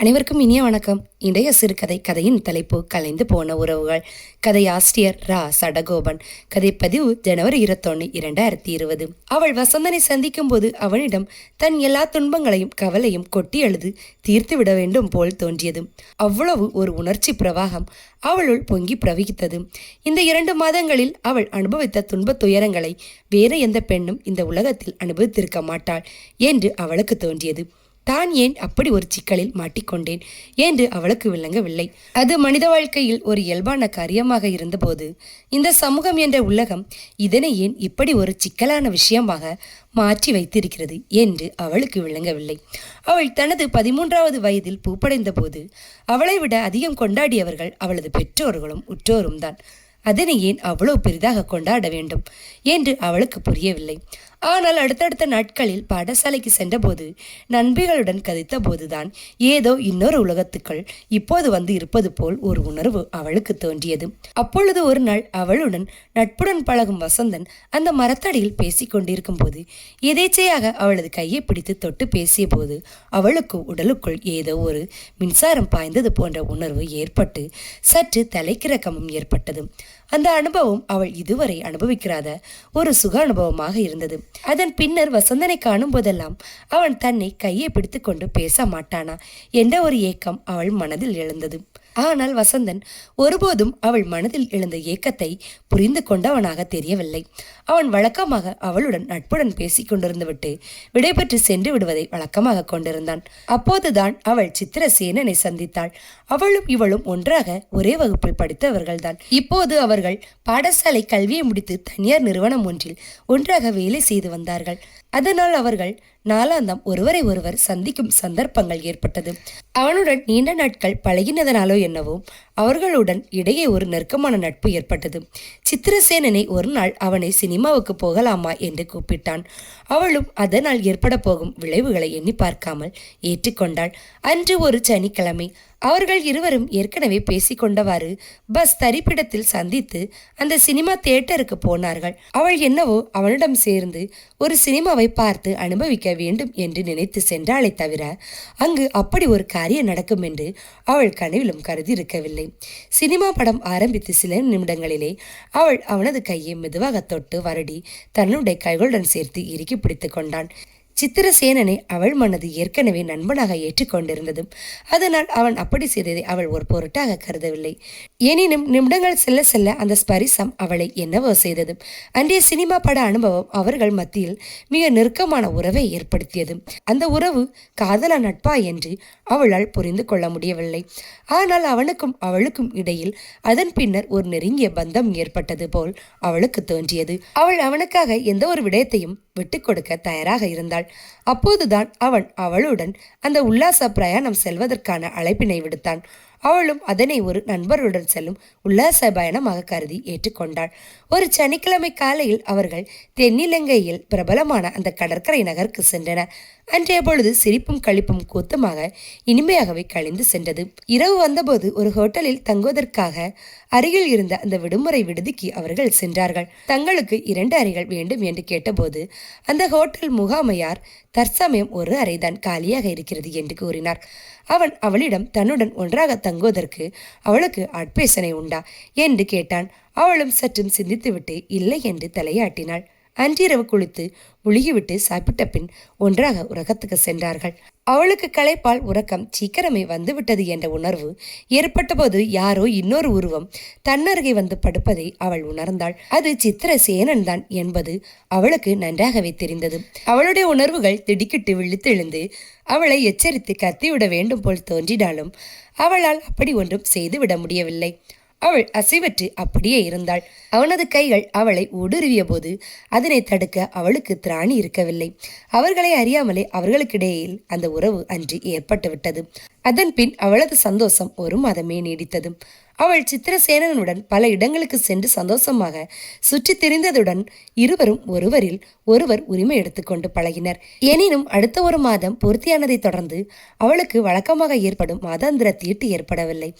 அனைவருக்கும் இனிய வணக்கம். இன்றைய சிறுகதை கதையின் தலைப்பு கலைந்து போன உறவுகள். கதை ஆசிரியர் ரா. சடகோபன். கதை பதிவு ஜனவரி இருபத்தொன்னு இரண்டாயிரத்தி இருபது. அவள் வசந்தனை சந்திக்கும் போது அவனிடம் தன் எல்லா துன்பங்களையும் கவலையும் கொட்டி எழுது தீர்த்து விட வேண்டும் போல் தோன்றியது. அவ்வளவு ஒரு உணர்ச்சி பிரவாகம் அவளுள் பொங்கி பிரவகித்தது. இந்த இரண்டு மாதங்களில் அவள் அனுபவித்த துன்பத் துயரங்களை வேறு எந்த பெண்ணும் இந்த உலகத்தில் அனுபவித்திருக்க மாட்டாள் என்று அவளுக்கு தோன்றியது. தான் ஏன் அப்படி ஒரு சிக்கலில் மாட்டிக்கொண்டேன் என்று அவளுக்கு விளங்கவில்லை. அது மனித வாழ்க்கையில் ஒரு இயல்பான காரியமாக இருந்தபோது இந்த சமூகம் என்ற உலகம் இதனை ஏன் இப்படி ஒரு சிக்கலான விஷயமாக மாற்றி வைத்திருக்கிறது என்று அவளுக்கு விளங்கவில்லை. அவள் தனது பதிமூன்றாவது வயதில் பூப்படைந்த போது அவளை விட அதிகம் கொண்டாடியவர்கள் அவளது பெற்றோர்களும் உற்றோரும் தான். அதனை ஏன் அவ்வளவு பெரிதாக கொண்டாட வேண்டும் என்று அவளுக்கு புரியவில்லை. ஆனால் அடுத்தடுத்த நாட்களில் பாடசாலைக்கு சென்றபோது நண்பிகளுடன் கதைத்த போதுதான் ஏதோ இன்னொரு உலகத்துக்குள் இப்போது வந்து இருப்பது போல் ஒரு உணர்வு அவளுக்கு தோன்றியது. அப்பொழுது ஒரு நாள் அவளுடன் நட்புடன் பழகும் வசந்தன் அந்த மரத்தடியில் பேசிக் கொண்டிருக்கும் போது எதேச்சையாக அவளது கையை பிடித்து தொட்டு பேசிய போது அவளுக்கு உடலுக்குள் ஏதோ ஒரு மின்சாரம் பாய்ந்தது போன்ற உணர்வு ஏற்பட்டு சற்று தலைக்கிறக்கமும் ஏற்பட்டது. அந்த அனுபவம் அவள் இதுவரை அனுபவிக்கிறாத ஒரு சுக அனுபவமாக இருந்தது. அதன் பின்னர் வசந்தனை காணும் போதெல்லாம் அவன் தன்னை கையை பிடித்துக்கொண்டு பேச மாட்டானா என்ற ஒரு ஏக்கம் அவள் மனதில் எழுந்தது. ஆனால் வசந்தன் ஒருபோதும் அவள் மனதில் எழுந்த ஏக்கத்தை புரிந்து கொண்டவனாக தெரியவில்லை. அவன் வழக்கமாக அவளுடன் நட்புடன் பேசிக் கொண்டிருந்துவிட்டு விடைபெற்று சென்று விடுவதை வழக்கமாக கொண்டிருந்தான். அப்போதுதான் அவள் சித்திரசேனனை சந்தித்தாள். அவளும் இவளும் ஒன்றாக ஒரே வகுப்பில் படித்தவர்கள்தான். இப்போது அவர்கள் பாடசாலை கல்வியை முடித்து தனியார் நிறுவனம் ஒன்றில் ஒன்றாக வேலை செய்து வந்தார்கள். அதனால் அவர்கள் நாளாந்தம் ஒருவரை ஒருவர் சந்திக்கும் சந்தர்ப்பங்கள் ஏற்பட்டது. அவனுடன் நீண்ட நாட்கள் பழகினதனாலோ என்னவோ அவர்களுடன் இடையே ஒரு நெருக்கமான நட்பு ஏற்பட்டது. சித்திரசேனனை ஒரு நாள் அவனை சினிமாவுக்கு போகலாமா என்று கூப்பிட்டான். அவளும் அதனால் ஏற்பட போகும் விளைவுகளை எண்ணி பார்க்காமல் ஏற்றுக்கொண்டாள். அன்று ஒரு சனிக்கிழமை அவர்கள் இருவரும் ஏற்கனவே பேசிக்கொண்டவாறு பஸ் தரிப்பிடத்தில் சந்தித்து அந்த சினிமா தியேட்டருக்கு போனார்கள். அவள் என்னவோ அவனிடம் சேர்ந்து ஒரு சினிமாவை பார்த்து அனுபவிக்க வேண்டும் என்று நினைத்து சென்றாளே தவிர அங்கு அப்படி ஒரு காரியம் நடக்கும் என்று அவள் கனவிலும் கருதி இருக்கவில்லை சினிமா படம் ஆரம்பித்து சில நிமிடங்களிலே அவள் அவனது கையை மெதுவாக தொட்டு வருடி தன்னுடைய கைகளுடன் சேர்த்து இறுக்கி பிடித்து கொண்டான் சித்திரசேனனை அவள் மனது ஏற்கனவே நண்பனாக ஏற்றுக்கொண்டிருந்ததும் அதனால் அவன் அப்படி செய்ததை அவள் ஒரு பொருட்டாக கருதவில்லை. எனினும் நிமிடங்கள் செல்ல செல்ல அந்த ஸ்பரிசம் அவளை என்னவோ செய்தது. அன்றைய சினிமா பட அனுபவம் அவர்கள் மத்தியில் மிக நெருக்கமான உறவை ஏற்படுத்தியது. அந்த உறவு காதல நட்பா என்று அவளால் புரிந்து கொள்ள முடியவில்லை. ஆனால் அவனுக்கும் அவளுக்கும் இடையில் அதன் பின்னர் ஒரு நெருங்கிய பந்தம் ஏற்பட்டது போல் அவளுக்கு தோன்றியது. அவள் அவனுக்காக எந்த ஒரு விடயத்தையும் விட்டுக் கொடுக்க தயாராக இருந்தாள். அப்போதுதான் அவன் அவளுடன் அந்த உல்லாச பிரயாணம் செல்வதற்கான அழைப்பினை விடுத்தான். அவளும் அதனை ஒரு நண்பருடன் செல்லும் உல்லாச பயணமாக கருதி ஏற்றுக்கொண்டாள். ஒரு சனிக்கிழமை காலையில் அவர்கள் தென்னிலங்கையில் பிரபலமான அந்த கடற்கரை நகருக்கு சென்றனர். அன்றைய பொழுது சிரிப்பும் கழிப்பும் கூத்தமாக இனிமையாகவே கழிந்து சென்றது. இரவு வந்தபோது ஒரு ஹோட்டலில் தங்குவதற்காக அருகில் இருந்த அந்த விடுமுறை விடுதிக்கு அவர்கள் சென்றார்கள். தங்களுக்கு இரண்டு அறைகள் வேண்டும் என்று கேட்டபோது அந்த ஹோட்டல் முகாமையார் தற்சமயம் ஒரு அறைதான் காலியாக இருக்கிறது என்று கூறினார். அவன் அவளிடம் தன்னுடன் ஒன்றாக தங்குவதற்கு அவளுக்கு அட்பேசனை உண்டா? என்று கேட்டான். அவளும் சற்றும் சிந்தித்துவிட்டு இல்லை என்று தலையாட்டினாள். அன்றிரவு குளித்து முழுகிவிட்டு சாப்பிட்ட பின் ஒன்றாக உறக்கத்துக்கு சென்றார்கள். அவளுக்கு களைப்பால் உறக்கம் சீக்கிரமே வந்துவிட்டது என்ற உணர்வு ஏற்பட்டபோது யாரோ இன்னொரு உருவம் தன்னருகே வந்து படுப்பதை அவள் உணர்ந்தாள். அது சித்திர சேனன் தான் என்பது அவளுக்கு நன்றாகவே தெரிந்தது. அவளுடைய உணர்வுகள் திடுக்கிட்டு விழித்தெழுந்து அவளை எச்சரித்து கத்திவிட வேண்டும் போல் தோன்றினாலும் அவளால் அப்படி ஒன்றும் செய்துவிட முடியவில்லை. அவள் அசைவற்று அப்படியே இருந்தாள். அவனது கைகள் அவளை ஊடுருவிய போது அதனை தடுக்க அவளுக்கு திராணி இருக்கவில்லை. அவர்களை அறியாமலே அவர்களுக்கிடையில் அந்த உறவு அன்று ஏற்பட்டுவிட்டது. அதன்பின் அவளது சந்தோஷம் ஒரு மாதமே நீடித்தது. அவள் சித்திரசேனனுடன் பல இடங்களுக்கு சென்று சந்தோஷமாக சுற்றி திரிந்ததுடன் இருவரும் ஒருவரில் ஒருவர் உரிமை எடுத்துக்கொண்டு பழகினர். எனினும் அடுத்த ஒரு மாதம் பூர்த்தியானதை தொடர்ந்து அவளுக்கு வழக்கமாக ஏற்படும் மாதாந்திர தீட்டு ஏற்படவில்லை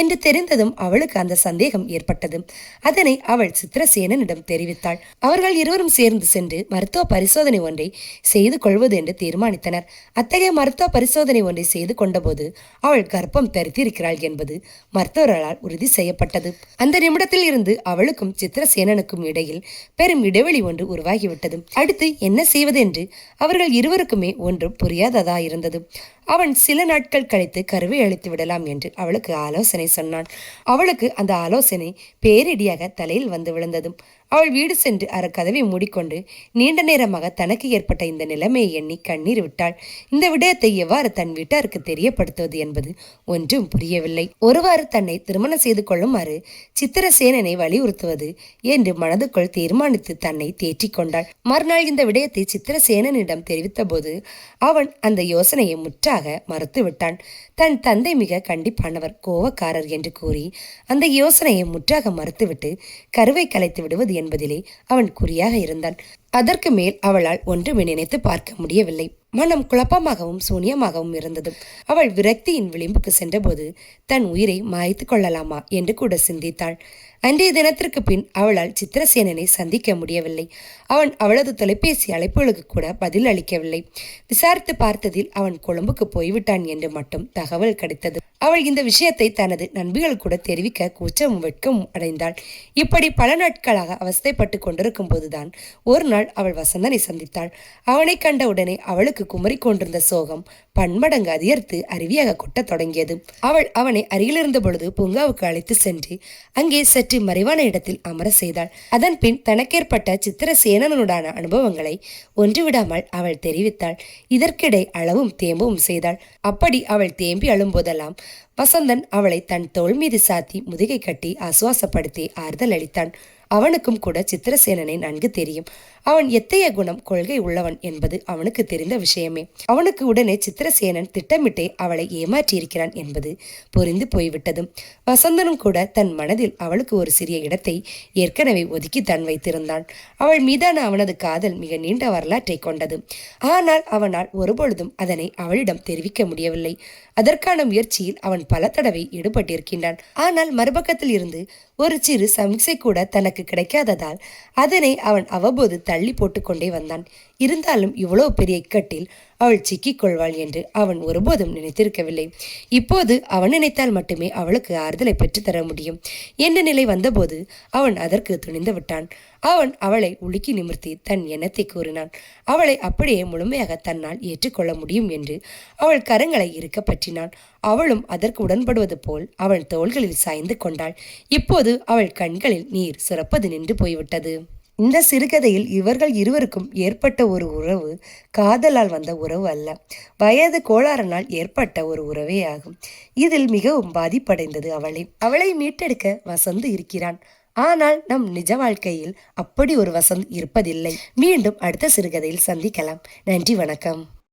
என்று தெரிந்ததும் அவளுக்கு அந்த சந்தேகம் ஏற்பட்டது. அதனை அவள் சித்திரசேனனிடம் தெரிவித்தாள். அவர்கள் இருவரும் சேர்ந்து சென்று மருத்துவ பரிசோதனை ஒன்றை செய்து கொள்வது என்று தீர்மானித்தனர். அத்தகைய மருத்துவ பரிசோதனை ஒன்றை செய்து கொண்டபோது அவள் கர்ப்பம் தரித்திருக்கிறாள் என்பது மருத்துவர்களால் உறுதி செய்யப்பட்டது. அந்த நிமிடத்தில் இருந்து அவளுக்கும் சித்திரசேனனுக்கும் இடையில் பெரும் இடைவெளி ஒன்று உருவாகிவிட்டது. அடுத்து என்ன செய்வது என்று அவர்கள் இருவருக்குமே ஒன்றும் புரியாததா இருந்தது. அவன் சில நாட்கள் கழித்து கருவை அழித்து விடலாம் என்று அவளுக்கு ஆலோசனை சொன்னான். அவளுக்கு அந்த ஆலோசனை பேரிடியாக தலையில் வந்து விழுந்ததும் அவள் வீடு சென்று அறக்கதவை மூடிக்கொண்டு நீண்ட நேரமாக தனக்கு ஏற்பட்ட இந்த நிலைமையை எண்ணி கண்ணீர் விட்டாள். இந்த விடயத்தை எவ்வாறு தன் வீட்டாருக்கு தெரியப்படுத்துவது என்பது ஒன்றும் புரியவில்லை. ஒருவாறு தன்னை திருமணம் செய்து கொள்ளுமாறு சித்திரசேனனை வலியுறுத்துவது என்று மனதுக்குள் தீர்மானித்து தன்னை தேற்றிக் கொண்டாள். மறுநாள் இந்த விடயத்தை சித்திரசேனனிடம் தெரிவித்த போது அவன் அந்த யோசனையை முற்றாக மறுத்து விட்டான் தன் தந்தை மிக கண்டிப்பானவர் கோவக்காரர் என்று கூறி அந்த யோசனையை முற்றாக மறுத்துவிட்டு கருவை கலைத்து விடுவது என்பதிலே அவன் குறியாக இருந்தான். அதற்கு மேல் அவளால் ஒன்றுமே நினைத்து பார்க்க முடியவில்லை. மனம் குழப்பமாகவும் சூனியமாகவும் இருந்தது. அவள் விரக்தியின் விளிம்புக்கு சென்றபோது தன் உயிரை மாய்த்து கொள்ளலாமா? என்று கூட சிந்தித்தாள். அன்றைய தினத்திற்கு பின் அவளால் சித்திரசேனனை சந்திக்க முடியவில்லை. அவன் அவளது தொலைபேசி அழைப்புகளுக்கு கூட பதில் அளிக்கவில்லை. விசாரித்து பார்த்ததில் அவன் கொழும்புக்கு போய்விட்டான் என்று மட்டும் தகவல் கிடைத்தது. அவள் இந்த விஷயத்தை தனது நண்பிகள் கூட தெரிவிக்க கூச்சமும் வெட்கமும் அடைந்தாள். இப்படி பல நாட்களாக அவஸ்தைப்பட்டு கொண்டிருக்கும் போதுதான் ஒரு நாள் அவள் வசந்தனை சந்தித்தாள். அவனை கண்ட உடனே அவளுக்கு குமரி கொண்டிருந்த சோகம் பன்மடங்கு அதிகரித்து அருவியாக கொட்டத் தொடங்கியது. அவள் அவனை அருகிலிருந்த பொழுது பூங்காவுக்கு அழைத்து சென்று அங்கே சற்று மறைவான இடத்தில் அமர செய்தாள். அதன் பின் தனக்கேற்பட்ட சித்திரசேனனுடனான அனுபவங்களை ஒன்றுவிடாமல் அவள் தெரிவித்தாள். இதற்கிடை அளவும் தேம்பவும் செய்தாள். அப்படி அவள் தேம்பி அழும்போதெல்லாம் வசந்தன் அவளை தன் தோள் மீது சாத்தி முதுகை கட்டி ஆசுவாசப்படுத்தி ஆறுதல் அளித்தான். அவனுக்கும் கூட சித்திரசேனனை நன்கு தெரியும். அவன் எத்தைய குணம் கொள்கை உள்ளவன் என்பது அவனுக்கு தெரிந்த விஷயமே. அவனுக்கு உடனே சித்திரசேனன் திட்டமிட்டே அவளை ஏமாற்றியிருக்கிறான் என்பது புரிந்து போய்விட்டது. வசந்தனும் கூட தன் மனதில் அவளுக்கு ஒரு சிறிய இடத்தை ஏற்கனவே ஒதுக்கி தன் வைத்திருந்தான். அவள் மீதான அவனது காதல் மிக நீண்ட வரலாற்றை கொண்டது. ஆனால் அவனால் ஒருபொழுதும் அதனை அவளிடம் தெரிவிக்க முடியவில்லை. அதற்கான முயற்சியில் அவன் பல தடவை ஈடுபட்டிருக்கின்றான். ஆனால் மறுபக்கத்தில் இருந்து ஒரு சிறு சமிக்சை கூட தனக்கு கிடைக்காததால் அதனை அவன் அவ்வப்போது தள்ளி போட்டுக்கொண்டே வந்தான். இருந்தாலும் இவ்வளோ பெரிய இக்கட்டில் அவள் சிக்கிக் கொள்வாள் என்று அவன் ஒருபோதும் நினைத்திருக்கவில்லை. இப்போது அவன் நினைத்தால் மட்டுமே அவளுக்கு ஆறுதலை பெற்றுத்தர முடியும். என்ற நிலை வந்தபோது அவன் அதற்கு துணிந்து விட்டான். அவன் அவளை உலுக்கி நிமிர்த்தி தன் எண்ணத்தை கூறினான். அவளை அப்படியே முழுமையாக தன்னால் ஏற்றுக்கொள்ள முடியும் என்று அவள் கரங்களை இருக்க பற்றினான். அவளும் அதற்கு உடன்படுவது போல் அவன் தோள்களில் சாய்ந்து கொண்டாள். இப்போது அவள் கண்களில் நீர் சுரப்பது நின்று போய்விட்டது. இந்த சிறுகதையில் இவர்கள் இருவருக்கும் ஏற்பட்ட ஒரு உறவு காதலால் வந்த உறவு அல்ல. வயது கோளாறனால் ஏற்பட்ட ஒரு உறவே ஆகும். இதில் மிகவும் பாதிப்படைந்தது அவளை. அவளை மீட்டெடுக்க வசந்து இருக்கிறான். ஆனால் நம் நிஜ வாழ்க்கையில் அப்படி ஒரு வசந்த் இருப்பதில்லை. மீண்டும் அடுத்த சிறுகதையில் சந்திக்கலாம். நன்றி வணக்கம்.